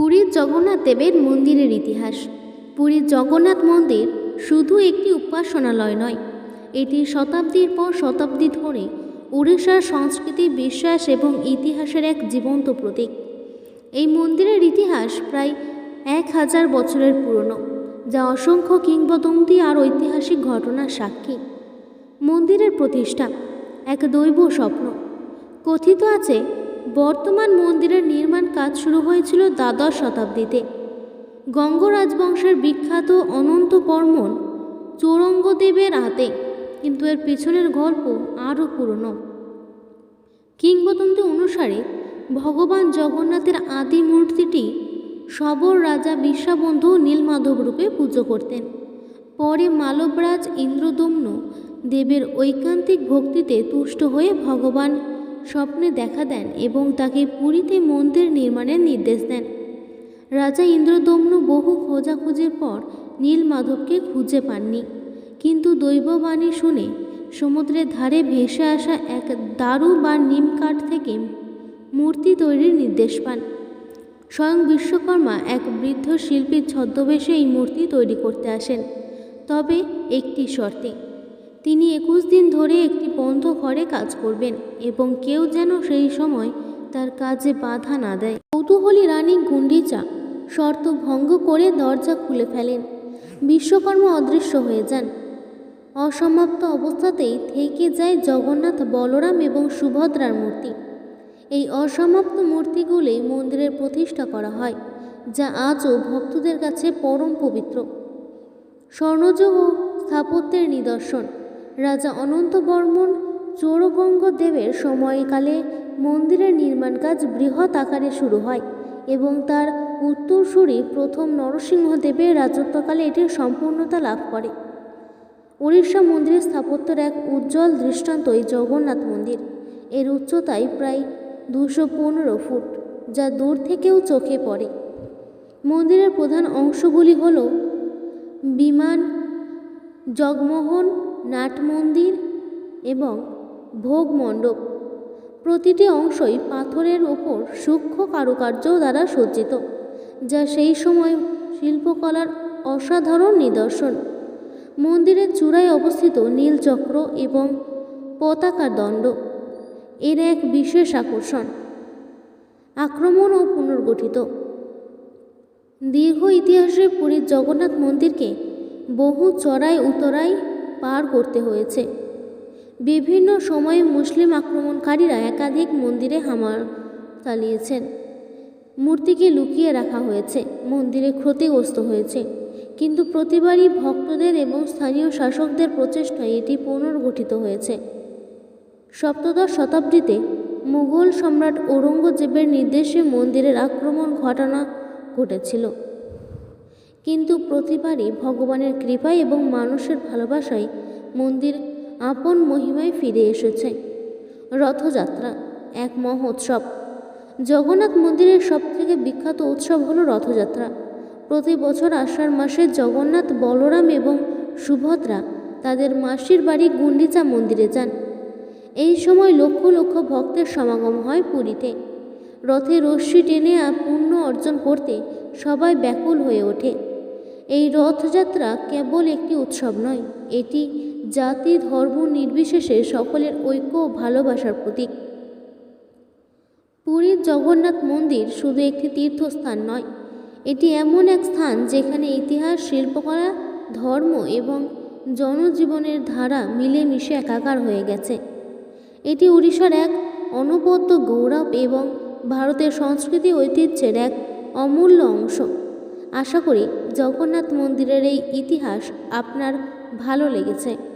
পুরীর জগন্নাথ দেবের মন্দিরের ইতিহাস। পুরীর জগন্নাথ মন্দির শুধু একটি উপাসনালয় নয়, এটি শতাব্দীর পর শতাব্দী ধরে উড়িষ্যার সংস্কৃতি, বিশ্বাস এবং ইতিহাসের এক জীবন্ত প্রতীক। এই মন্দিরের ইতিহাস প্রায় এক হাজার বছরের পুরনো, যা অসংখ্য কিংবদন্তি আর ঐতিহাসিক ঘটনার সাক্ষী। মন্দিরের প্রতিষ্ঠা এক দৈব স্বপ্ন। কথিত আছে বর্তমান মন্দিরের নির্মাণ কাজ শুরু হয়েছিল দ্বাদশ শতাব্দীতে। গঙ্গ রাজবংশের বিখ্যাত অনন্ত বর্মন চৌরঙ্গদেবের হাতে, কিন্তু এর পেছনের গল্প আরও পুরনো। কিংবদন্তি অনুসারে, ভগবান জগন্নাথের আদি মূর্তিটি সবর রাজা বিশ্বাবন্ধু নীলমাধব রূপে পুজো করতেন। পরে মালবরাজ ইন্দ্রদম্ন দেবের ঐকান্তিক ভক্তিতে তুষ্ট হয়ে ভগবান স্বপ্নে দেখা দেন এবং তাকে পুরীতে মন্দির নির্মাণের নির্দেশ দেন। রাজা ইন্দ্রদম্ন বহু খোঁজাখুঁজির পর নীলমাধবকে খুঁজে পাননি। কিন্তু দৈববাণী শুনে সমুদ্রের ধারে ভেসে আসা এক দারু বা নিম কাঠ থেকে মূর্তি তৈরির নির্দেশ পান। স্বয়ং বিশ্বকর্মা এক বৃদ্ধ শিল্পীর ছদ্মবেশে এই মূর্তি তৈরি করতে আসেন। তবে একটি শর্তে তিনি একুশ দিন ধরে একটি বন্ধ ঘরে কাজ করবেন এবং কেউ যেন সেই সময় তার কাজে বাধা না দেয়। কৌতূহলী রানী গুন্ডিচা শর্ত ভঙ্গ করে দরজা খুলে ফেলেন। বিশ্বকর্মা অদৃশ্য হয়ে যান। অসমাপ্ত অবস্থাতেই থেকে যায় জগন্নাথ বলরাম এবং সুভদ্রার মূর্তি। এই অসমাপ্ত মূর্তিগুলি মন্দিরের প্রতিষ্ঠা করা হয়, যা আজও ভক্তদের কাছে পরম পবিত্র। স্বর্ণজ ও স্থাপত্যের নিদর্শন। রাজা অনন্ত বর্মন চৌরগঙ্গ দেবের সময়কালে মন্দিরের নির্মাণ কাজ বৃহৎ আকারে শুরু হয় এবং তার উত্তরসূরি প্রথম নরসিংহদেবের রাজত্বকালে এটির সম্পূর্ণতা লাভ করে। উড়িষ্যা মন্দিরের স্থাপত্যের এক উজ্জ্বল দৃষ্টান্ত এই জগন্নাথ মন্দির। এর উচ্চতায় প্রায় দুশো পনেরো ফুট, যা দূর থেকেও চোখে পড়ে। মন্দিরের প্রধান অংশগুলি হল বিমান, জগমোহন নাট মন্দির এবং ভোগ মণ্ডপ প্রতিটি অংশই পাথরের ওপর সূক্ষ্ম কারুকার্য দ্বারা সজ্জিত, যা সেই সময় শিল্পকলার অসাধারণ নিদর্শন। মন্দিরের চূড়ায় অবস্থিত নীলচক্র এবং পতাকার দণ্ড। এর এক বিশেষ আকর্ষণ, আক্রমণ ও পুনর্গঠিত। দীর্ঘ ইতিহাসে পুরীর জগন্নাথ মন্দিরকে বহু চড়াই উতরাই পার করতে হয়েছে। বিভিন্ন সময়ে মুসলিম আক্রমণকারীরা একাধিক মন্দিরে হামার চালিয়েছেন। মূর্তিকে লুকিয়ে রাখা হয়েছে। মন্দিরে ক্ষতিগ্রস্ত হয়েছে। কিন্তু প্রতিবারই ভক্তদের এবং স্থানীয় শাসকদের প্রচেষ্টায় এটি পুনর্গঠিত হয়েছে। সপ্তদশ শতাব্দীতে মুঘল সম্রাট ঔরঙ্গজেবের নির্দেশে মন্দিরের আক্রমণ ঘটনা ঘটেছিল। কিন্তু প্রতিবারই ভগবানের কৃপায় এবং মানুষের ভালোবাসায় মন্দির আপন মহিমায় ফিরে এসেছে। রথযাত্রা, এক মহোৎসব জগন্নাথ মন্দিরের সবথেকে বিখ্যাত উৎসব হলো রথযাত্রা। প্রতি বছর আষাঢ় মাসে জগন্নাথ, বলরাম এবং সুভদ্রা তাদের মাসির বাড়ি গুন্ডিচা মন্দিরে যান। এই সময় লক্ষ লক্ষ ভক্তের সমাগম হয় পুরীতে। রথে রশ্মি টেনে আর পুণ্য অর্জন করতে সবাই ব্যাকুল হয়ে ওঠে। এই রথযাত্রা কেবল একটি উৎসব নয়, এটি জাতি ধর্ম নির্বিশেষে সকলের ঐক্য ও ভালোবাসার প্রতীক। পুরীর জগন্নাথ মন্দির শুধু একটি তীর্থস্থান নয়, এটি এমন এক স্থান যেখানে ইতিহাস, শিল্পকলা, ধর্ম এবং জনজীবনের ধারা মিলেমিশে একাকার হয়ে গেছে। এটি উড়িষ্যার এক অনবদ্য গৌরব এবং ভারতের সংস্কৃতি ঐতিহ্যের এক অমূল্য অংশ। আশা করি জগন্নাথ মন্দিরের এই ইতিহাস আপনার ভালো লেগেছে।